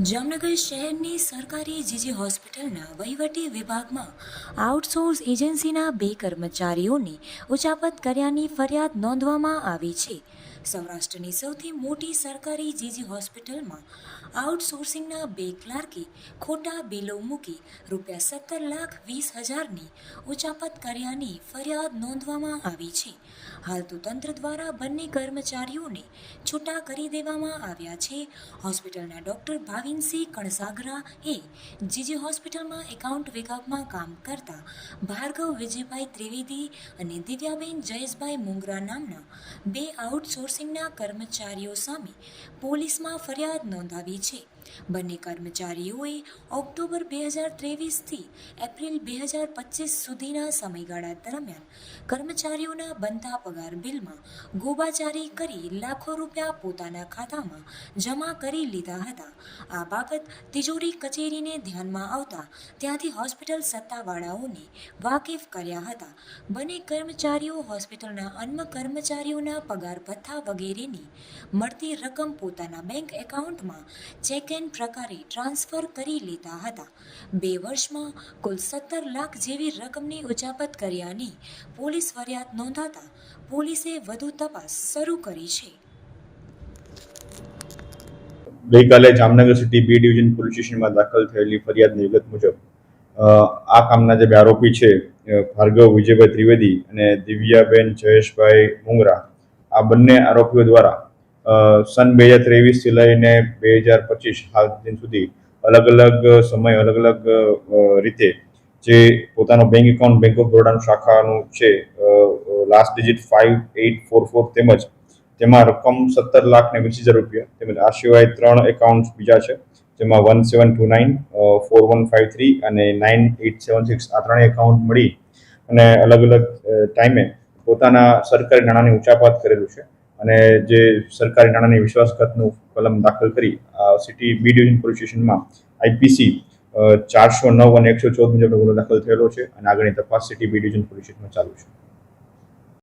જામનગર શહેરની સરકારી જીજી હોસ્પિટલના વહીવટી વિભાગમાં આઉટસોર્સ એજન્સીના બે કર્મચારીઓને ઉચાપત કર્યાની ફરિયાદ નોંધવામાં આવી છે. સૌરાષ્ટ્રની સૌથી મોટી સરકારી જીજી હોસ્પિટલમાં આઉટસોર્સિંગના બે ક્લાર્કે ખોટા બિલો મૂકી રૂપિયા સત્તર લાખ વીસ હજારની ઉચાપત કર્યાની ફરિયાદ નોંધવામાં આવી છે. હાલ તો તંત્ર દ્વારા બંને કર્મચારીઓને છૂટા કરી દેવામાં આવ્યા છે. હોસ્પિટલના ડોક્ટર ભાવિનસિંહ કણસાગરા એ જીજી હોસ્પિટલમાં એકાઉન્ટ વિભાગમાં કામ કરતા ભાર્ગવ વિજયભાઈ ત્રિવેદી અને દિવ્યાબેન જયેશભાઈ મુંગરા નામના બે આઉટસોર્સિંગના કર્મચારીઓ સામે પોલીસમાં ફરિયાદ નોંધાવી છે. બંને કર્મચારીઓએ ઓક્ટોબર બે હજાર ત્રેવીસથી એપ્રિલ બે હજાર પચીસ સુધીના સમયગાળા દરમિયાન કર્મચારીઓના બનતા પગાર બિલમાં ગોબાચારી કરી લાખો રૂપિયા પોતાના ખાતામાં જમા કરી લીધા હતા. આ બાબત તિજોરી કચેરીને ધ્યાનમાં આવતા ત્યાંથી હોસ્પિટલ સત્તાવાળાઓને વાકેફ કર્યા હતા. બંને કર્મચારીઓ હોસ્પિટલના અન્ય કર્મચારીઓના પગાર ભથ્થા વગેરેની મળતી રકમ પોતાના બેંક એકાઉન્ટમાં ચેક એન્ડ પ્રકારે ટ્રાન્સફર કરી લેતા હતા. બે વર્ષમાં કુલ સત્તર લાખ જેવી રકમની ઉજાપત કર્યાની પોલીસ ફરિયાદ નોંધાતા પોલીસે વધુ તપાસ શરૂ કરી છે. ગઈકાલે Jamnagar city B division police સ્ટેશનમાં દાખલ થયેલી ફરિયાદની વિગત મુજબ આ કામના જે બે આરોપી છે ભાર્ગવ વિજયભાઈ ત્રિવેદી અને દિવ્યાબેન જયેશભાઈ મુંગરા આ બંને આરોપીઓ દ્વારા સન બે હજાર ત્રેવીસથી લઈને બે હજાર પચીસ હાલ દિન સુધી અલગ અલગ સમય, અલગ અલગ રીતે જે પોતાનો બેંક એકાઉન્ટ બેંક ઓફ બરોડાનું શાખાનું છે last digit five eight four four તેમજ તેમાં રકમ સત્તર લાખ ને વીસ હજાર રૂપિયા તેમજ આ સિવાય ત્રણ એકાઉન્ટ બીજા છે, જેમાં one seven two nine four one five three અને નાઇન એઇટ સેવન સિક્સ આ ત્રણેય એકાઉન્ટ મળી અને અલગ અલગ ટાઈમે પોતાના સરકારી નાણાંની ઉચાપાત કરેલું છે અને જે સરકારી નાણાંની વિશ્વાસઘાતનું કલમ દાખલ કરી સિટી બી ડિવિઝન પોલીસ સ્ટેશનમાં આઈપીસી ચારસો નવ અને એકસો ચૌદ મુજબનો ગુનો દાખલ થયેલો છે અને આગળની તપાસ સિટી બી ડિવિઝન પોલીસ સ્ટેશનમાં ચાલુ છે.